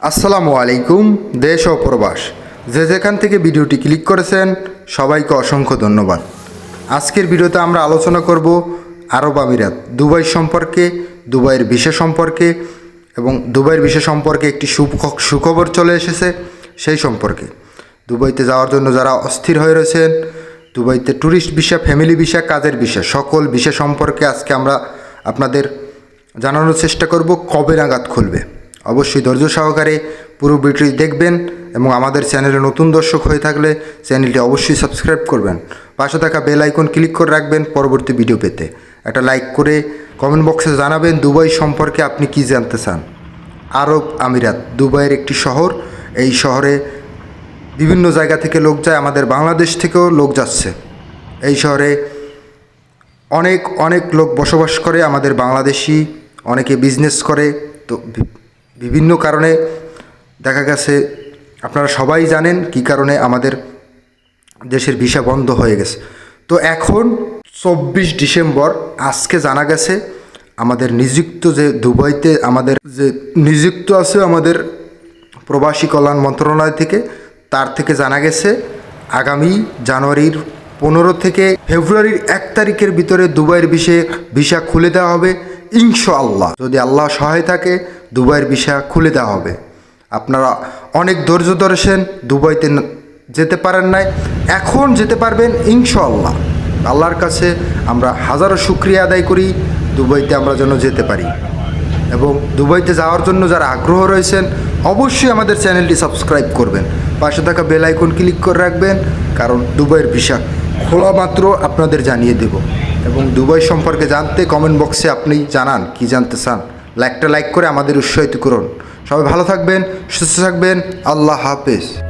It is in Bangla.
আসসালামু আলাইকুম, দেশ ও প্রবাস। যে যেখান থেকে ভিডিওটি ক্লিক করেছেন, সবাইকে অসংখ্য ধন্যবাদ। আজকের ভিডিওতে আমরা আলোচনা করব আরব আমিরাত, দুবাই সম্পর্কে, দুবাইয়ের ভিসা সম্পর্কে এবং দুবাইয়ের ভিসা সম্পর্কে একটি সুখ- সুখবর চলে এসেছে সেই সম্পর্কে। দুবাইতে যাওয়ার জন্য যারা অস্থির হয়ে রয়েছেন, দুবাইতে ট্যুরিস্ট ভিসা, ফ্যামিলি ভিসা, কাজের ভিসা, সকল ভিসা সম্পর্কে আজকে আমরা আপনাদের জানানোর চেষ্টা করব কবে নাগাদ খুলবে। অবশ্যই ধৈর্য সহকারে পুরো ভিডিওটি দেখবেন এবং আমাদের চ্যানেলে নতুন দর্শক হয়ে থাকলে চ্যানেলটি অবশ্যই সাবস্ক্রাইব করবেন। পাশে থাকা বেল আইকন ক্লিক করে রাখবেন পরবর্তী ভিডিও পেতে। একটা লাইক করে কমেন্ট বক্সে জানাবেন দুবাই সম্পর্কে আপনি কি জানতে চান। আরব আমিরাত, দুবাইয়ের একটি শহর। এই শহরে বিভিন্ন জায়গা থেকে লোক যায়, আমাদের বাংলাদেশ থেকেও লোক যাচ্ছে। এই শহরে অনেক অনেক লোক বসবাস করে, আমাদের বাংলাদেশি অনেকে বিজনেস করে। তো বিভিন্ন কারণে দেখা গেছে, আপনারা সবাই জানেন কি কারণে আমাদের দেশের ভিসা বন্ধ হয়ে গেছে। তো এখন চব্বিশ ডিসেম্বর, আজকে জানা গেছে আমাদের নিযুক্ত যে দুবাইতে আমাদের যে নিযুক্ত আছে আমাদের প্রবাসী কল্যাণ মন্ত্রণালয় থেকে, তার থেকে জানা গেছে আগামী জানুয়ারির পনেরো থেকে ফেব্রুয়ারির এক তারিখের ভিতরে দুবাইয়ের বিষয়ে ভিসা খুলে দেওয়া হবে। ইনশাআল্লাহ। যদি আল্লাহ সহায় থাকে, দুবাইয়ের ভিসা খুলে দেওয়া হবে। আপনারা অনেক ধৈর্য ধরেছেন দুবাইতে যেতে পারেন নাই, এখন যেতে পারবেন ইনশাআল্লাহ। আল্লাহর কাছে আমরা হাজারো শুক্রিয়া আদায় করি, দুবাইতে আমরা যেন যেতে পারি। এবং দুবাইতে যাওয়ার জন্য যারা আগ্রহ রয়েছেন, অবশ্যই আমাদের চ্যানেলটি সাবস্ক্রাইব করবেন। পাশে থাকা বেল আইকন ক্লিক করে রাখবেন, কারণ দুবাইয়ের ভিসা খোলা মাত্র আপনাদের জানিয়ে দেব। এবং দুবাই সম্পর্কে জানতে কমেন্ট বক্সে আপনি জানান, কি জানতে চান? লাইকটা লাইক করে আমাদের উৎসাহিত করুন। সবাই ভালো থাকবেন, সুস্থ থাকবেন, আল্লাহ হাফেজ।